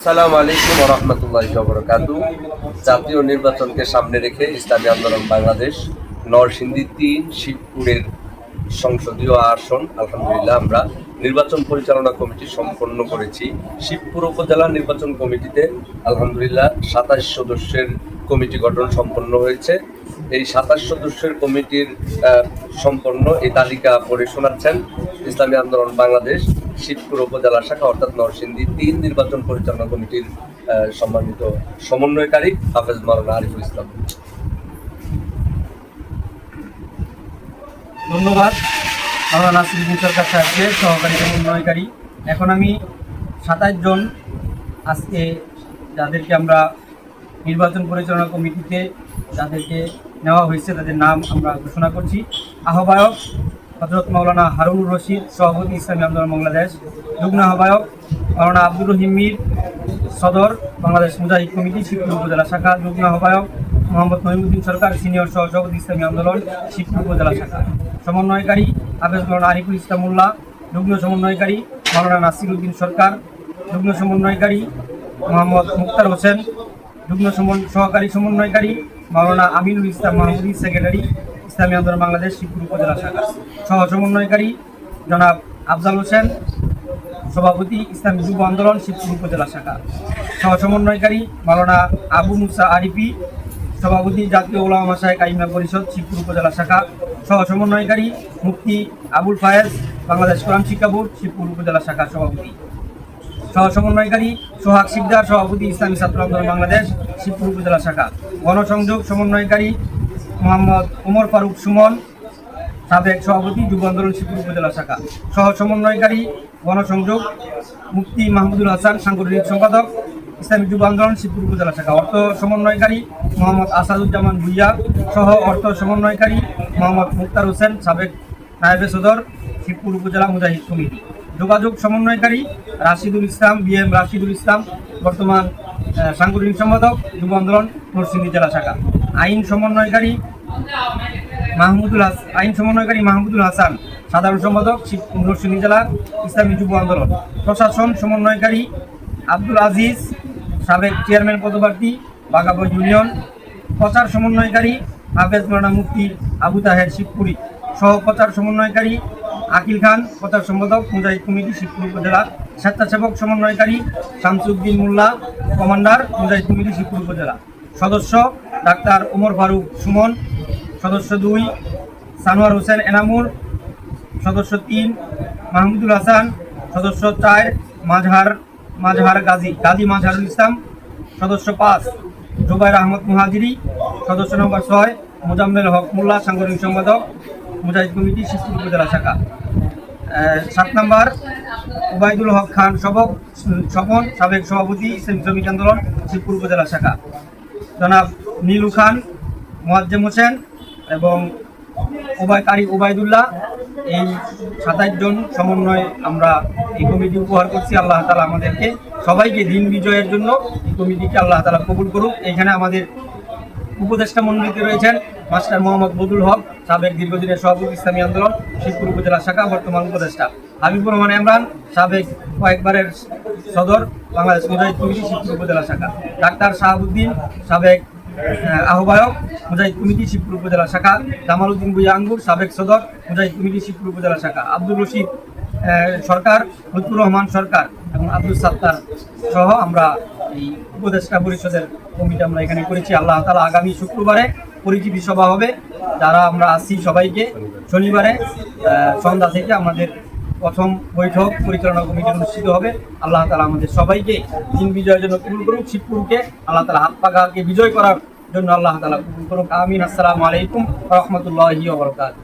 আসসালামু আলাইকুম রহমতুল্লাহ বরকাতু। জাতীয় নির্বাচনকে সামনে রেখে ইসলামী আন্দোলন বাংলাদেশ, নরসিংদী তিন, শিবপুরের সংসদীয় আসন, আলহামদুলিল্লাহ আমরা নির্বাচন পরিচালনা কমিটি সম্পন্ন করেছি। শিবপুর উপজেলা নির্বাচন কমিটিতে আলহামদুলিল্লাহ সাতাশ সদস্যের কমিটি গঠন সম্পন্ন হয়েছে। এই সাতাশ সদস্যের কমিটির সম্পন্ন এই তালিকা পড়ে শোনাচ্ছেন ইসলামী আন্দোলন বাংলাদেশ। শিবপুর উপজেলা শাখা, অর্থাৎ নরসিংদী, তিন নির্বাচন পরিচালনা কমিটির সম্মানিত সমন্বয়কারী হাফেজ মাওলানা আরিফুল ইসলাম। ধন্যবাদ। আমরা নাসিরুদ্দিন সরকার সাহেবকে সহকারী সমন্বয়কারী এখন আমি সাতাশ জন আজকে যাদেরকে আমরা নির্বাচন পরিচালনা কমিটিতে যাদেরকে নেওয়া হয়েছে, তাদের নাম আমরা ঘোষণা করছি। আহ্বায়ক হজরত মাওলানা হারুনুর রশিদ, সভাপতি ইসলামী আন্দোলন বাংলাদেশ, যুগ্ম আহ্বায়ক মাওলানা আব্দুর রহিম মীর, সদর বাংলাদেশ মুজাহিদ কমিটি শিবপুর উপজেলা শাখা, যুগ্ম আহ্বায়ক মোহাম্মদ নইমুদ্দিন সরকার, সিনিয়র সহসভাপতি ইসলামী আন্দোলন শিবপুর উপজেলা শাখা। সমন্বয়কারী হাফেজ মাওলানা আরিফুল ইসলামুল্লাহ যুগ্ম সমন্বয়কারী মাওলানা নাসির উদ্দিন সরকার, যুগ্ম সমন্বয়কারী মোহাম্মদ মুক্তার হোসেন, যুগ্ম সহকারী সমন্বয়কারী মাওলানা আমিনুল ইসলাম মাহমুদি, সেক্রেটারি ইসলামী আন্দোলন বাংলাদেশ শিবপুর উপজেলা শাখা সহ সমন্বয়কারী জনাব আফজাল হোসেন, সভাপতি ইসলামী যুব আন্দোলন শিবপুর উপজেলা শাখা। সহ সমন্বয়কারী মাওলানা আবু মুসা আরিফি, সভাপতি জাতীয় ওলামা মাসায় কাইমা পরিষদ শিবপুর উপজেলা শাখা। সহ সমন্বয়কারী মুফতি আবুল ফায়েজ, বাংলাদেশ কোরআন শিক্ষা বোর্ড শিবপুর উপজেলা শাখা সভাপতি। সহ সমন্বয়কারী সোহাগ শিকদার, সভাপতি ইসলামী ছাত্র আন্দোলন বাংলাদেশ শিবপুর উপজেলা শাখা। গণসংযোগ সমন্বয়কারী মোহাম্মদ ওমর ফারুক সুমন, সাবেক সভাপতি যুব আন্দোলন শিবপুর উপজেলা শাখা। সহ সমন্বয়কারী গণসংযোগ মুক্তি মাহমুদুল হাসান, সাংগঠনিক সম্পাদক, ইসলামী যুব আন্দোলন শিবপুর উপজেলা শাখা। অর্থ সমন্বয়কারী মোহাম্মদ আসাদুজ্জামান ভুইয়া সহ অর্থ সমন্বয়কারী মোহাম্মদ মুক্তার হোসেন, সাবেক নায়েবে সদর শিবপুর উপজেলা মুজাহিদ কমিটি। যোগাযোগ সমন্বয়কারী রাশিদুল ইসলাম বি এম রাশিদুল ইসলাম, বর্তমান সাংগঠনিক সম্পাদক, যুব আন্দোলন নরসিংদী জেলা শাখা। আইন সমন্বয়কারী মাহমুদুল আইন সমন্বয়কারী মাহমুদুল হাসান, সাধারণ সম্পাদক নরসিংদী জেলা ইসলামী যুব আন্দোলন। প্রশাসন সমন্বয়কারী আব্দুল আজিজ, সাবেক চেয়ারম্যান পদপ্রার্থী বাগাবর ইউনিয়ন। প্রচার সমন্বয়কারী হাফেজ মানা মুফতি আবু তাহের শিবপুরি। সহ প্রচার সমন্বয়কারী আকিল খান, প্রচার সম্পাদক মুজাহিদ কমিটি শিবপুর উপজেলা। স্বেচ্ছাসেবক সমন্বয়কারী শামসুদ্দিন মোল্লা, কমান্ডার মুজাহিদ কমিটি শিবপুর উপজেলা। সদস্য ডাক্তার ওমর ফারুক সুমন, সদস্য দুই সানোয়ার হোসেন এনামুর সদস্য তিন মাহমুদুল হাসান, সদস্য চার মাঝহার মাঝহার গাজী গাজী মাঝহারুল ইসলাম, সদস্য পাঁচ জুবাইর আহমদ মুহাজিরি, সদস্য নম্বর ছয় মোজাম্মেল হক মোল্লা, সাংগঠনিক সম্পাদক, মুজাহিদ কমিটি শিশু উপজেলা শাখা। সাত নম্বর উবায়দুল হক খান সবক স্বপন সাবেক সভাপতি ইসলামী শ্রমিক আন্দোলন শিবপুর উপজেলা শাখা। জনাব নীলু খান, মোয়াজ্জেম হোসেন এবং ওবায় কারি ওবায়দুল্লাহ। এই সাতাশ জন সমন্বয়ে আমরা এই কমিটি উপহার করছি। আল্লাহ তালা আমাদেরকে সবাইকে দিন বিজয়ের জন্য এই কমিটিকে আল্লাহ তালা কবুল করুক। এখানে আমাদের উপদেষ্টা মন্ডলীতে রয়েছেন মাস্টার মোহাম্মদ বদুল হক, সাবেক দীর্ঘদিনের সভাপতি ইসলামী আন্দোলন, শিবপুর উপজেলা শাখা, বর্তমান উপদেষ্টা। হাবিবুর রহমান ইমরান, সাবেক কয়েকবারের সদর বাংলাদেশ মুজাহিদ কমিটি শিবপুর উপজেলা শাখা। ডাক্তার শাহাবুদ্দিন সাবেক আহ্বায়ক মুজাহিদ কমিটি শিবপুর উপজেলা শাখা। জামাল উদ্দিন বুয়া আঙ্গুর সাবেক সদর মুজাহিদ কমিটি শিবপুর উপজেলা শাখা। আব্দুল রশিদ সরকার, লুৎফুর রহমান সরকার এবং আব্দুল সাত্তার সহ আমরা এই উপদেষ্টা পরিষদের কমিটি আমরা এখানে করেছি। আল্লাহ তালা আগামী শুক্রবারে পরিচিতি সভা হবে। যারা আমরা আসছি সবাইকে শনিবারে সন্ধ্যা থেকে আমাদের প্রথম বৈঠক পরিচালনা কমিটি অনুষ্ঠিত হবে। আল্লাহ তালা আমাদের সবাইকে দিন বিজয়ের জন্য কবুল করুক, শিবপুরকে আল্লাহ তালা হাত পাকাকে বিজয় করার জন্য আল্লাহ তালা কবুল করুক। আমিন। আসসালামু আলাইকুম রহমতুল্লাহি ওবরকাত